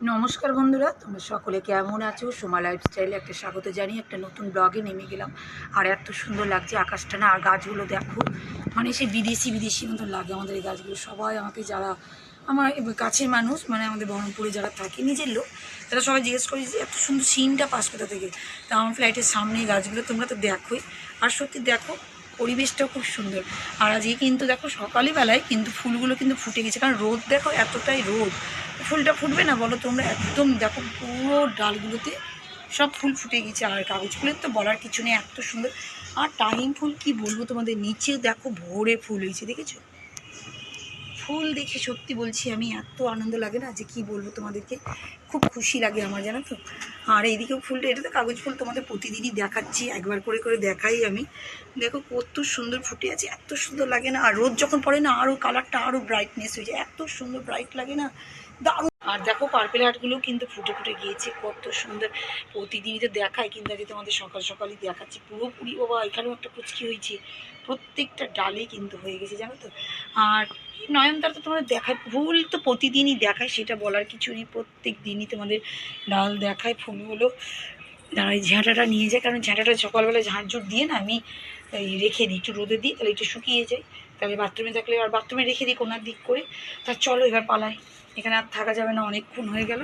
নমস্কার বন্ধুরা, তোমরা সকলে কেমন আছো? সোমা লাইফস্টাইলে একটা স্বাগত জানিয়ে একটা নতুন ব্লগে নেমে গেলাম। আর এত সুন্দর লাগছে আকাশটা না, আর গাছগুলো দেখো। মানে সে বিদেশি বিদেশি মতন লাগে আমাদের এই গাছগুলো। সবাই আমাকে যারা আমার কাছের মানুষ মানে আমাদের বহরমপুরে যারা থাকে, নিজের লোক, তারা সবাই জিজ্ঞেস করি যে, এত সুন্দর সিনটা পাস কোথা থেকে? তা আমার ফ্লাইটের সামনে গাছগুলো, তোমরা তো দেখোই। আর সত্যি দেখো পরিবেশটাও খুব সুন্দর। আর আজকে কিন্তু দেখো সকালবেলায় কিন্তু ফুলগুলো কিন্তু ফুটে গেছে। কারণ রোদ দেখো এতটাই রোদ। ফুলটা ফুটবে না বলো তোমরা? একদম দেখো পুরো ডালগুলোতে সব ফুল ফুটে গেছে। আর কাগজ ফুলের তো বলার কিছু নেই, এত সুন্দর। আর টাইম ফুল কি বলব তোমাদের? নিচে দেখো ভোরে ফুল হয়েছে, দেখেছ? ফুল দেখে সত্যি বলছি, আমি এত আনন্দ লাগে না যে কি বলব তোমাদেরকে। খুব খুশি লাগে আমার, জানো তো? আর এইদিকেও ফুলটা এটা তো কাগজ ফুল তোমাদের প্রতিদিনই দেখাচ্ছি, একবার করে করে দেখাই আমি। দেখো কত সুন্দর ফুটে আছে, এত সুন্দর লাগে না। আর রোদ যখন পড়ে না আরও কালারটা আরও ব্রাইটনেস হয়ে যায়। এত সুন্দর ব্রাইট লাগে না, দারুণ। আর দেখো পার্পেল হাটগুলো কিন্তু ফুটে ফুটে গিয়েছে, কত সুন্দর। প্রতিদিনই তো দেখায় কিন্তু আজকে তোমাদের সকাল সকালই দেখাচ্ছি। পুরোপুরি বাবা, এখানেও একটা কুচকি হয়েছে। প্রত্যেকটা ডালে কিন্তু হয়ে গেছে, জানো তো? আর নয়নতার তো তোমাদের দেখায় ভুল তো প্রতিদিনই দেখায়, সেটা বলার কিছু নেই, প্রত্যেক দিনই তোমাদের ডাল দেখায়, ফুলগুলো। দাঁড়ায় ঝাঁটাটা নিয়ে যায়, কারণ ঝাঁটাটা সকালবেলা ঝাঁটঝুট দিয়ে না আমি রেখে দিই, একটু রোদে দিই, তাহলে একটু শুকিয়ে যায়। তাহলে বাথরুমে থাকলে আর বাথরুমে রেখে দিই কোনার দিক করে। তা চলো এবার পালাই, এখানে আর থাকা যাবে না, অনেকক্ষণ হয়ে গেল।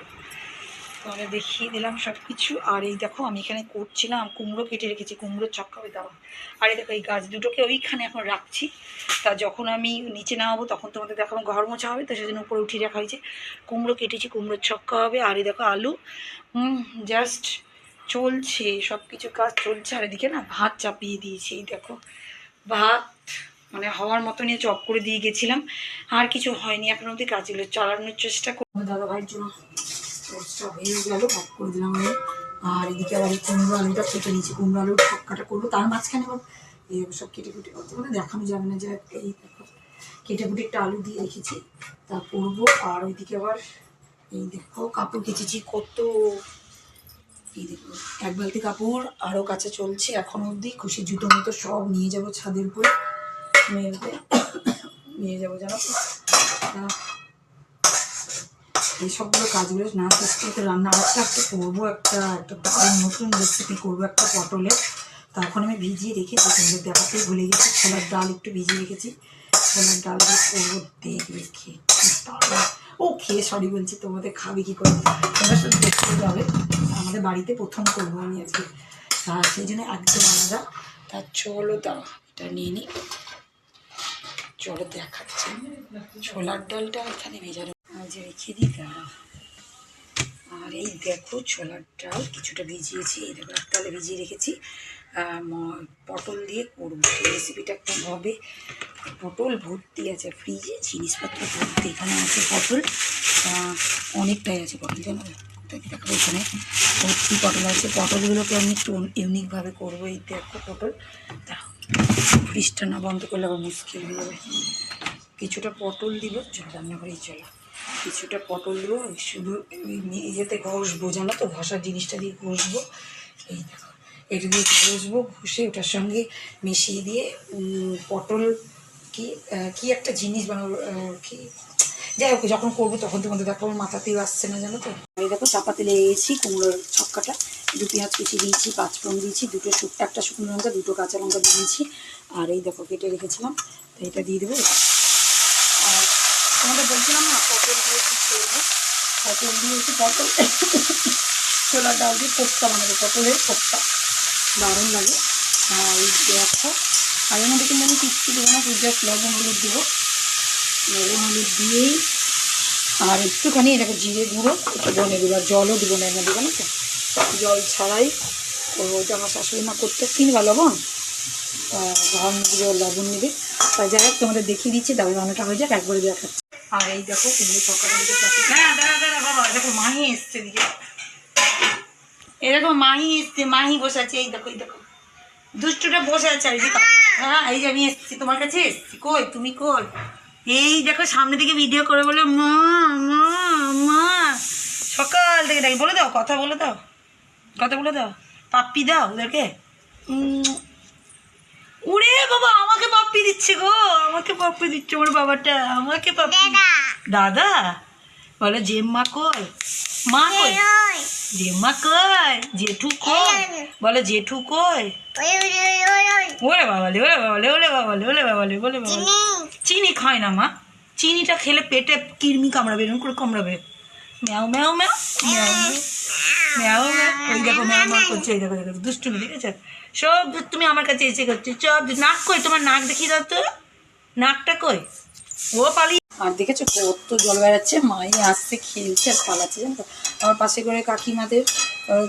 তাহলে দেখিয়ে দিলাম সব কিছু আর এই দেখো, আমি এখানে করছিলাম, কুমড়ো কেটে রেখেছি, কুমড়োর চক্কাবে দেওয়া। আর এই দেখো, এই গাছ দুটোকে ওইখানে এখন রাখছি। তা যখন আমি নিচে নামাবো, তখন তোমাদের দেখাবো ঘর মোছা হবে, তো সেজন্য উপরে উঠিয়ে রাখা হয়েছে। কুমড়ো কেটেছি, কুমড়োর ছক্কা হবে, আর এই দেখো আলু। হুম জাস্ট চলছে সব কিছু কাজ চলছে। আর এদিকে না ভাত চাপিয়ে দিয়েছি, এই দেখো। ভাত মানে হওয়ার মতো নিয়ে চপ করে দিয়ে গেছিলাম। আর কিছু হয়নি, এখন অবধি কাজগুলো চালানোর চেষ্টা করব। দাদা ভাইয়ের জন্য টোস্টটা হয়ে গেল করে দিলাম আমি। আর এদিকে আবার এই কুমড়ো আলুটা নিয়েছি। কুমড়ো করব, তার মাঝখানে এই সব কেটে কুটে মানে দেখানো যাবে না এই কেটে আলু দিয়ে রেখেছি, তা আর ওইদিকে আবার এই দেখো কাপড় কেচেছি এই এক বালতি কাপড় আরও কাছে চলছে। এখন অবধি খুশি জুতো মতো সব নিয়ে যাব ছাদের উপরে। নিয়ে যাব জানো তো তা এই সবগুলো কাজগুলো না শেষ করতে রান্না আরেকটা একটা করব, একটা একটা নতুন রেসিপি করব, একটা পটলের। তখন আমি ভিজিয়ে রেখেছি তোমাদের দেখাতেই ভুলে গেছি, ছোলার ডাল একটু ভিজিয়ে রেখেছি। ছোলার ডাল করব কি ও খেয়ে সরি বলছি, তোমাদের খাবে কী করে? তোমরা শুধু দেখতে যাবে আমাদের বাড়িতে প্রথম করব আমি আজকে। তা সেই জন্য একদম আলাদা। তা চলো দাও এটা নিয়ে নিই চলো দেখাচ্ছি। ছোলার ডালটা এখানে ভেজানো আজ রেখে দিই দাঁড়া আর এই দেখো ছোলার ডাল কিছুটা ভিজিয়েছি, এই দেখো এক তালে ভিজিয়ে রেখেছি। পটল দিয়ে করব। রেসিপিটা একদম হবে পটল ভর্তি আছে ফ্রিজে জিনিসপত্র ভর্তি এখানে আছে পটল। অনেকটাই আছে পটল, জানো? দেখাবো এখানে? ভর্তি পটল আছে। পটলগুলোকে আমি একটু ইউনিকভাবে করব, এই দেখো পটল। দাঁড়াও ফ্রিজটা না বন্ধ করলে আবার মুশকিল হয়ে যাবে। কিছুটা পটল দিব, চলো রান্নাঘরেই চলো। কিছুটা পটল দেবো শুধু ইয়েতে ঘষবো জানো তো ঘষার জিনিসটা দিয়ে ঘষবো। এই দেখো, এটা দিয়ে ঘষবো, ঘষে ওটার সঙ্গে মিশিয়ে দিয়ে পটল কি কি একটা জিনিস বানাবো কি? যাই হোক, যখন করব তখন তোমাদের দেখো আমার মাথাতেও আসছে না জানো তো? এই দেখো চাপাতে লেগেছি কুমড়োর ছক্কাটা, দু পেঁয়াজ কুচি দিয়েছি, পাঁচ ফোড়ন দিয়েছি, দুটো শুক একটা শুকনো লঙ্কা, দুটো কাঁচা লঙ্কা দিয়েছি, আর এই দেখো, কেটে রেখেছিলাম, তো এটা দিয়ে দেবো। তোমাদের বলছিলাম না, পটল দিয়ে কি করব পটল দিয়ে একটু পটল। ছোলার ডাল দিয়ে কোপ্তা বানাবো পটলের কোপ্তা দারুণ লাগে। এই দেখো আর মধ্যে কিন্তু আমি কিচ্ছু দেবো না জাস্ট লবণ হলুদ দেবো। লবণ হলুদ দিয়েই, আর একটুখানি এটাকে জিরে গুঁড়ো, একটু বনে দেবো আর জলও দেবো না এর মধ্যে তো? জল ছাড়াই ওটা আমার শাশুড়ি মা করতে কিনবা লবণ? ঘর দিয়ে লবণ নেবে। তাই যাই হোক, তোমাদের দেখিয়ে দিচ্ছি দাবি রান্নাটা হয়ে যাক, একবারে দেখাচ্ছি। আর এই দেখো, কুমড়ো সকালে হ্যাঁ দাঁড়া দাঁড়া বাবা দেখো, মাহি এসছে দিকে এই দেখো, মাহি এসছে, মাহি বসে আছে, এই দেখো এই দেখো। দুষ্টুটা বসে আছে, আর দেখো হ্যাঁ এই যে আমি এসছি, তোমার কাছে এসছি, কই, তুমি কই? এই দেখো, সামনে দিকে ভিডিও করে বলে, মা মা সকাল থেকে ডাকি বলে দাও, কথা বলে দাও, কথা বলে দাও। পাপ্পি দাও ওদেরকে। উড়ে বাবা আমাকে পাপ্পি দিচ্ছে গো আমাকে পাপ্পি দিচ্ছে ওর বাবাটা আমাকে পাপ্পি। দাদা। বলে জেম্মা কই? মা কই? যে মা কই? জেঠু কই? বলো জেঠু কই? ওরে বাবালে ওরে বাবালে ওরে বাবালে ওরে বাবালে বলে বাবালে। চিনি। খায় না মা। চিনিটা খেলে পেটে কিরমি কামড়াবে এরকম করে কামড়াবে। ম্যাও ম্যাও ম্যাও ম্যাও। সব তুমি আমার কাছে এসে করছ, সব নাক কই? তোমার নাক দেখিয়ে দাও তো। নাকটা কই? ও পালি আর দেখেছ কত জল বেড়াচ্ছে? মাই আসছে, খেলছে আর পালাচ্ছে, জানো তো? আমার পাশে করে কাকিমাদের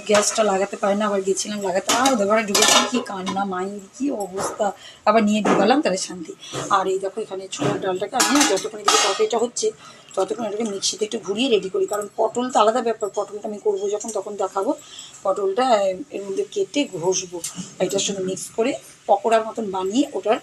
গ্যাসটা লাগাতে পারে না, আবার গেছিলাম লাগাতে। আর ওদের ঢুকেছি, কি কান্না মায়ের কি অবস্থা? আবার নিয়ে ঢুকালাম, তাহলে শান্তি। আর এই দেখো এখানে ছোলার ডালটাকে আমি যতক্ষণ এদিকে তরকারিটা হচ্ছে, ততক্ষণ এটাকে মিক্সিতে একটু ঘুরিয়ে রেডি করি। কারণ পটল তো আলাদা ব্যাপার, পটলটা আমি করব যখন, তখন দেখাবো। পটলটা, এর মধ্যে কেটে ঘষবো। এটার সঙ্গে মিক্স করে পকোড়ার মতন বানিয়ে ওটার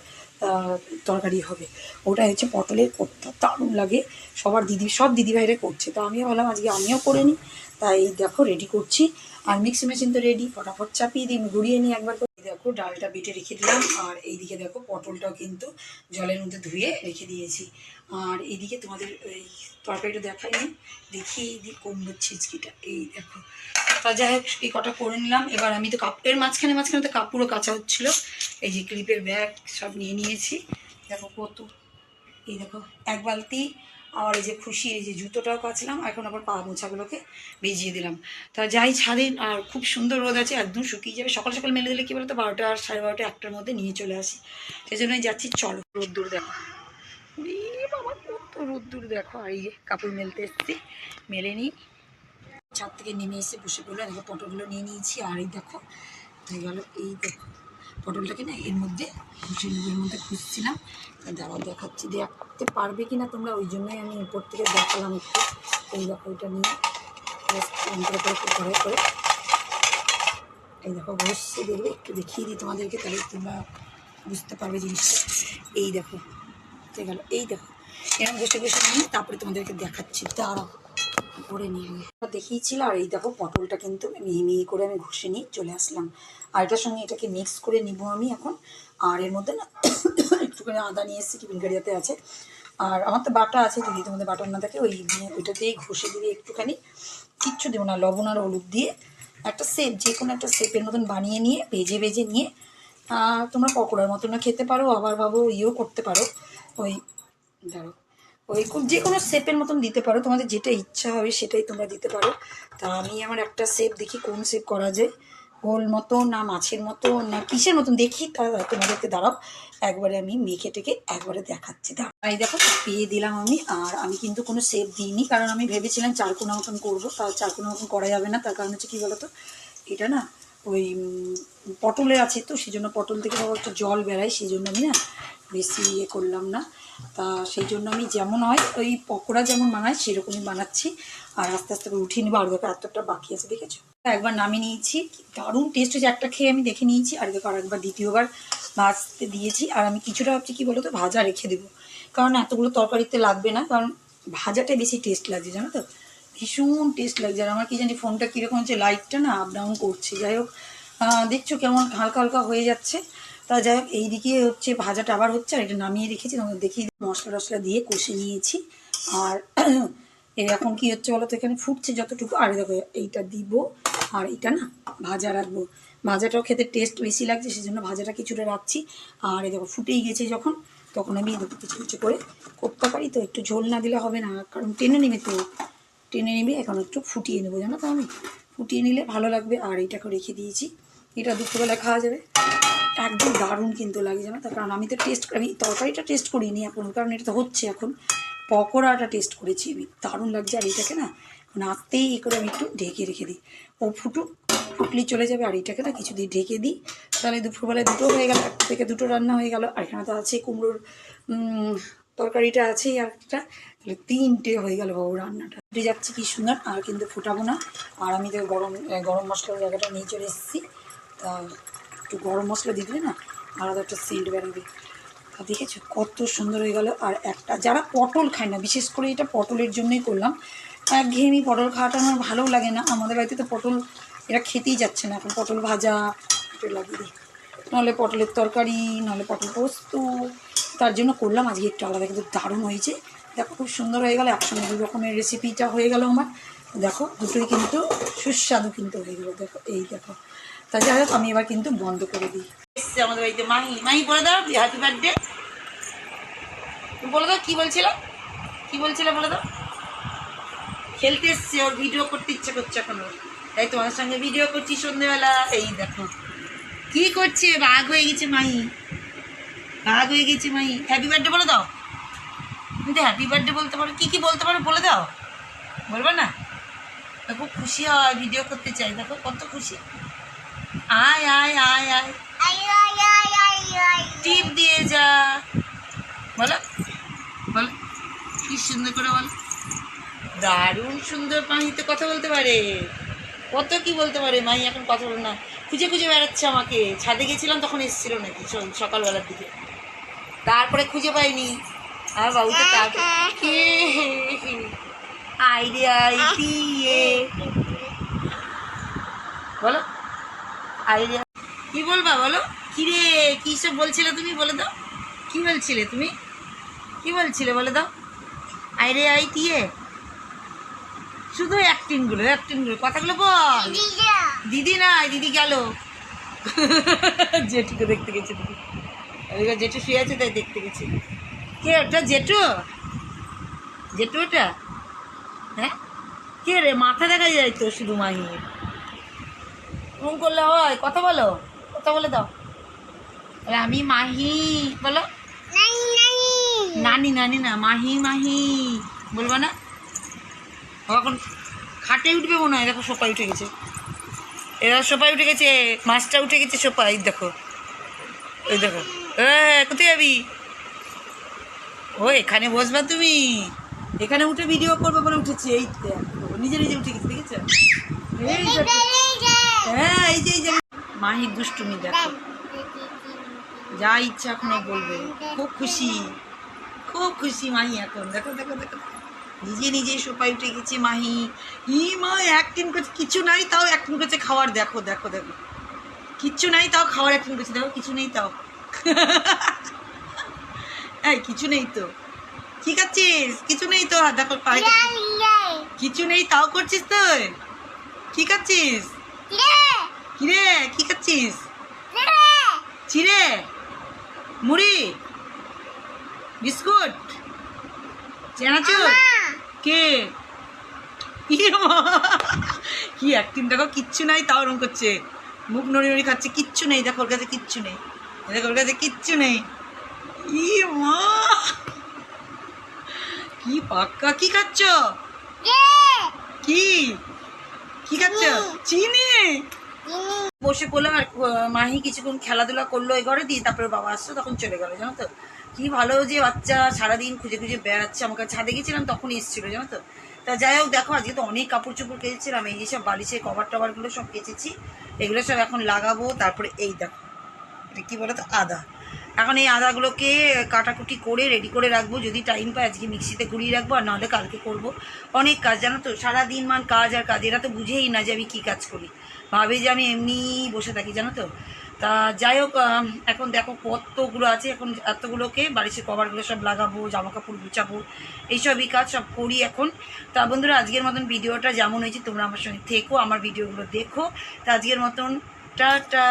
তরকারি হবে। ওটা হচ্ছে পটলের করতে দারুণ লাগে। সবার দিদি, সব দিদিভাইরা করছে। তো আমিও ভাবলাম আজকে আমিও করে নিই। তাই দেখো রেডি করছি। আর মিক্সি মেশিন তো রেডি ফটাফট চাপিয়ে দিই, ঘুরিয়ে নিই একবার করে। এই দেখো, ডালটা বেটে রেখে দিলাম। আর এইদিকে দেখো, পটলটাও কিন্তু জলের মধ্যে ধুয়ে রেখে দিয়েছি। আর এইদিকে তোমাদের এই তরকারিটা দেখাইনি। দেখি দিই কমবো ছিচকিটা। এই দেখো তা যাই হোক এই কটা করে নিলাম। এবার আমি তো কাপড়ের মাঝখানে মাঝখানে তো কাপড়ও কাঁচা হচ্ছিল। এই যে ক্লিপের ব্যাগ সব নিয়ে নিয়েছি। দেখো কত, এই দেখো, এক বালতি। আর এই যে খুশি, এই যে জুতোটাও কাচলাম। এখন আবার পা মোছাগুলোকে ভিজিয়ে দিলাম। তা যাই ছাড়েন আর খুব সুন্দর রোদ আছে, একদম শুকিয়ে যাবে। সকাল সকাল মেলে দিলে কি বলতো? বারোটা আর সাড়ে বারোটা একটার মধ্যে নিয়ে চলে আসি। সেই জন্যই যাচ্ছি, চলো। রোদ্দুর দেখো। বাবা, কত রোদ্দুর দেখো। আর এই যে কাপড় মেলতে এসছি। মেলে নিই। ছাদ থেকে নেমে এসে বসে পড়ল। দেখো, পটলগুলো নিয়ে নিয়েছি। আর এই দেখো, হয়ে গেল এই দেখো, পটলটাকে না এর মধ্যে এর মধ্যে খুঁজছিলাম। দাঁড়াও দেখাচ্ছি, দেখতে পারবে কি না তোমরা? ওই জন্যই আমি উপর থেকে দেখালাম একটু। এই দেখো ওইটা নিয়ে করে করে করে। এই দেখো ঘষছে দেখবে, একটু দেখিয়ে দিই তোমাদেরকে, তাহলে তোমরা বুঝতে পারবে জিনিসটা। এই দেখো গেল, এই দেখো। এরকম ঘষে ঘষে নিয়ে তারপরে তোমাদেরকে দেখাচ্ছি। দাঁড়াও। করে নিয়ে দেখিয়েছিল আর এই দেখো পটলটা কিন্তু মিহি মিহি করে আমি ঘষে নিয়ে চলে আসলাম। আর এটার সঙ্গে এটাকে মিক্স করে নিব আমি এখন। আর এর মধ্যে না একটুখানি আদা নিয়ে এসেছি টিফিন গাড়িয়াতে আছে। আর আমার তো বাটা আছে, যদি তোমাদের বাটার না থাকে, ওই দিয়ে ওইটা দিয়ে ঘষে দিলে একটুখানি কিচ্ছু দেবো না, লবণ আর হলুদ দিয়ে একটা সেপ যে কোনো একটা সেপের মতন বানিয়ে নিয়ে, ভেজে ভেজে নিয়ে তোমরা পকোড়ার মতনও খেতে পারো, আবার ভাবো ইয়েও করতে পারো। ওই ধরো ওই যে কোনো শেপের মতন দিতে পারো। তোমাদের যেটা ইচ্ছা হবে সেটাই তোমরা দিতে পারো। তা আমি আমার একটা শেপ দেখি, কোন শেপ করা যায়। গোল মতো না মাছের মতো না কিসের মতন? দেখি, তা তোমাদেরকে দাঁড়াও। একবারে আমি মেখে টেকে একবারে দেখাচ্ছি। এই দেখো, পেয়ে দিলাম আমি। আর আমি কিন্তু কোনো শেপ দিইনি, কারণ আমি ভেবেছিলাম চারকোনা মতন করব। তা চারকোনা মতন করা যাবে না। তার কারণ হচ্ছে কী বলো তো এটা না, ওই পটলে আছে তো সেই জন্য পটল থেকে একটু জল বেড়ায় সেই জন্য আমি না বেশি ইয়ে করলাম না। তা সেই জন্য আমি যেমন হয়, ওই পকোড়া যেমন বানাই, সেরকমই বানাচ্ছি। আর আস্তে আস্তে করে উঠিয়ে নেব। আর দেখো এতটা বাকি আছে, দেখেছ? একবার নামিয়ে নিয়েছি। দারুণ টেস্ট হয়েছে। একটা খেয়ে আমি দেখে নিয়েছি। আর দেখো আরেকবার দ্বিতীয়বার ভাজতে দিয়েছি। আর আমি কিছুটা ভাবছি কি বলো তো ভাজা রেখে দেবো। কারণ এতগুলো তরকারিতে লাগবে না। কারণ ভাজাটাই বেশি টেস্ট লাগছে, জানো তো? ভীষণ টেস্ট লাগছে। আর আমার কি জানি ফোনটা কীরকম হচ্ছে লাইটটা না আপ ডাউন করছে। যাই হোক দেখছ কেমন হালকা হালকা হয়ে যাচ্ছে। তা যাই হোক এইদিকে হচ্ছে ভাজাটা আবার হচ্ছে, আর এটা নামিয়ে রেখেছি দেখিয়ে মশলা টশলা দিয়ে কষে নিয়েছি। আর এখন কি হচ্ছে বলো তো এখানে ফুটছে যতটুকু। আর দেখো, এইটা দিব, আর এটা না, ভাজা রাখব। ভাজাটাও খেতে টেস্ট বেশি লাগছে সেই জন্য ভাজাটা কিছুটা রাখছি। আর এই দেখো, ফুটেই গেছে যখন, তখন আমি দেখো কিছু কিছু করে করতে পারি। তো একটু ঝোল না দিলে হবে না, কারণ টেনে নেবে তো। টেনে নিবি, এখন একটু ফুটিয়ে নেব, জানো তো আমি। ফুটিয়ে নিলে ভালো লাগবে। আর এইটাকে রেখে দিয়েছি। এটা দুপুরবেলা খাওয়া যাবে। একদম দারুণ কিন্তু লাগে, জানো তার কারণ আমি তো টেস্ট আমি তরকারিটা টেস্ট করিনি এখন, কারণ এটা তো হচ্ছে এখন। পকোড়াটা টেস্ট করেছি আমি, দারুণ লাগছে। আর এটাকে না আসতেই এই করে আমি একটু ঢেকে রেখে দিই। ও ফুটুক ফুটলি চলে যাবে। আর এটাকে না কিছু দিয়ে ঢেকে দিই। তাহলে দুপুরবেলায় দুটো হয়ে গেল, একটা থেকে দুটো রান্না হয়ে গেল। আর এখানে তো আছে কুমড়োর তরকারিটা আছেই আর একটা। তাহলে তিনটে হয়ে গেল বাবু রান্নাটা। ফুটে যাচ্ছে কি সুন্দর, আর কিন্তু ফুটাবো না। আর আমি তো গরম গরম মশলার জায়গাটা নিয়ে চলে এসেছি। তা একটু গরম মশলা দিয়ে দিলে না আলাদা একটা সেন্ট বেরোবে। তা দেখেছ কত সুন্দর হয়ে গেল। আর একটা যারা পটল খায় না, বিশেষ করে এটা পটলের জন্যই করলাম, একঘেয়েমি পটল খাওয়াটা আমার ভালোও লাগে না। আমাদের বাড়িতে তো পটল, এরা খেতেই যাচ্ছে না। এখন পটল ভাজা, এটা লাগিয়ে দিই। নাহলে পটলের তরকারি নাহলে পটল পোস্ত, তার জন্য করলাম। আজকে একটু আলাদা কিন্তু দারুণ হয়েছে। দেখো খুব সুন্দর হয়ে গেল। একসঙ্গে দু রকমের রেসিপিটা হয়ে গেল আমার। দেখো, দুটোই কিন্তু সুস্বাদু কিন্তু হয়ে গেলো। দেখো, এই দেখো। তা যাই হোক, আমি এবার কিন্তু বন্ধ করে দিই। এসছে আমাদের বাড়িতে মাহি। মাহি, বলে দাও হ্যাপি বার্থডে বলে দাও, কী বলছিল? কী বলছিল বলে দাও? খেলতে এসছে, ওর ভিডিও করতে ইচ্ছে করছে এখন। তাই তোমার সঙ্গে ভিডিও করছি সন্ধ্যেবেলা এই দেখো, কি করছে? বাঘ হয়ে গেছে মাহি। বাঘ হয়ে গেছে মাহি। হ্যাপি বার্থডে বলে দাও। তুমি তো হ্যাপি বার্থডে বলতে পারো। কী কী বলতে পারো বলে দাও। বলবে না? খুব খুশি হয় ভিডিও করতে চাই। দেখো, কত খুশি। আয় আয় আয় আয়। টিপ দিয়ে যা। বলো। বলো। কি সুন্দর করে বলো। দারুণ সুন্দর মাহিতে কথা বলতে পারে। কত কি বলতে পারে মাহি এখন কথা বলে না। খুঁজে খুঁজে বেড়াচ্ছে আমাকে। ছাদে গেছিলাম, তখন এসেছিল নাকি? সকালবেলার দিকে। তারপরে খুঁজে পাইনি। আর বাবু তো তারপরে কে? আইরে বলো আইরে কি বলবা বলো? কি রে কি সব বলছিলে তুমি বলে দাও। কি বলছিলে তুমি? কি বলছিলে বলে দাও। আইরে আই টিয়ে শুধু অ্যাক্টিংগুলো অ্যাক্টিংগুলো কথাগুলো বল। দিদি নাই দিদি গেল। জেঠুকে দেখতে গেছে দিদি। ওইবার জেঠু শুয়ে আছে তাই দেখতে গেছে। কে ওটা? জেঠু? জেঠু ওটা? হ্যাঁ? কে রে? মাথা দেখা যায় তো শুধু মাহির। এরকম করলে হয়? কথা বলো। কথা বলে দাও। আমি মাহি, বলো। নানি নানি না, মাহি মাহি, বলব না? এখন খাটে উঠবে মনে হয়। দেখো সোপায় উঠে গেছে। এরা সোপায় উঠে গেছে, মাছটা উঠে গেছে সোপায় দেখো। ওই দেখো। এ কোথায় যাবি? ও, এখানে বসবা তুমি। এখানে উঠে ভিডিও করবে বলে উঠেছি। এই নিজে নিজে উঠে গেছে, দেখেছ। হ্যাঁ এই যে এই যে। মাহির দুষ্টুমি দেখো। যা ইচ্ছা এখনও বলবে। খুব খুশি। খুব খুশি মাহি এখন। দেখো দেখো দেখো। নিজে নিজে সোপায় উঠে গেছে মাহি। ই মা অ্যাক্টিং করছে কিছু নাই তাও অ্যাক্টিং করছে খাওয়ার। দেখো দেখো দেখো। কিচ্ছু নাই তাও খাওয়ার অ্যাক্টিং করছে দেখো কিছু নেই তাও। এই কিছু নেই তো। কি খাচ্ছিস কিছু নেই তো। দেখো কিছু নেই তাও করছিস তুই? কি খাচ্ছিস কিরে? কি খাচ্ছিস? চিড়ে মুড়ি। বিস্কুট। চেনাচুর। কে! কি অ্যাক্টিং দেখো কিচ্ছু নাই তাও ওরম করছে। মুখ নড়ি নড়ি খাচ্ছে কিচ্ছু নেই দেখো ওর কাছে কিচ্ছু নেই। দেখো ওর কাছে কিচ্ছু নেই। ই মা! কি পাক্কা কি খাচ্ছ? কি? কি খাচ্ছ চিনি? বসে পড়লাম আর মাহি কিছুক্ষণ খেলাধুলা করল এই ঘরে দিয়ে তারপরে বাবা আসছে তখন চলে গেলো জানো তো? কি ভালো যে বাচ্চা সারাদিন খুঁজে খুঁজে বেড়াচ্ছে আমাকে ছাদে গেছিলাম তখন এসেছিল জানো তো? তা যাই হোক দেখো আজকে তো অনেক কাপড় চোপড় কেচেছিলাম এই সব বালিশের কভার টভারগুলো সব কেচেছি এগুলো সব এখন লাগাবো তারপরে এই দেখো এটা কী বলো তো আদা। এখন এই আদাগুলোকে কাটাকুটি করে রেডি করে রাখব। যদি টাইম পাই, আজকে মিক্সিতে ঘুরিয়ে রাখব, আর নাহলে কালকে করব। অনেক কাজ, জানো তো? সারাদিন মান কাজ আর কাজ। এরা তো বুঝেই না যে আমি কী কাজ করি। ভাবে যে আমি এমনি বসে থাকি, জানো তো? তা যাই হোক এখন দেখো কতগুলো আছে। এখন এতগুলোকে বাড়িতে কভারগুলো সব লাগাবো জামা কাপড় গুছাবো, এইসবই কাজ সব করি এখন। তা বন্ধুরা, আজকের মতন ভিডিওটা যেমন হয়েছে, তোমরা আমার সঙ্গে থেকো, আমার ভিডিওগুলো দেখো। তা আজকের মতন, টাটা!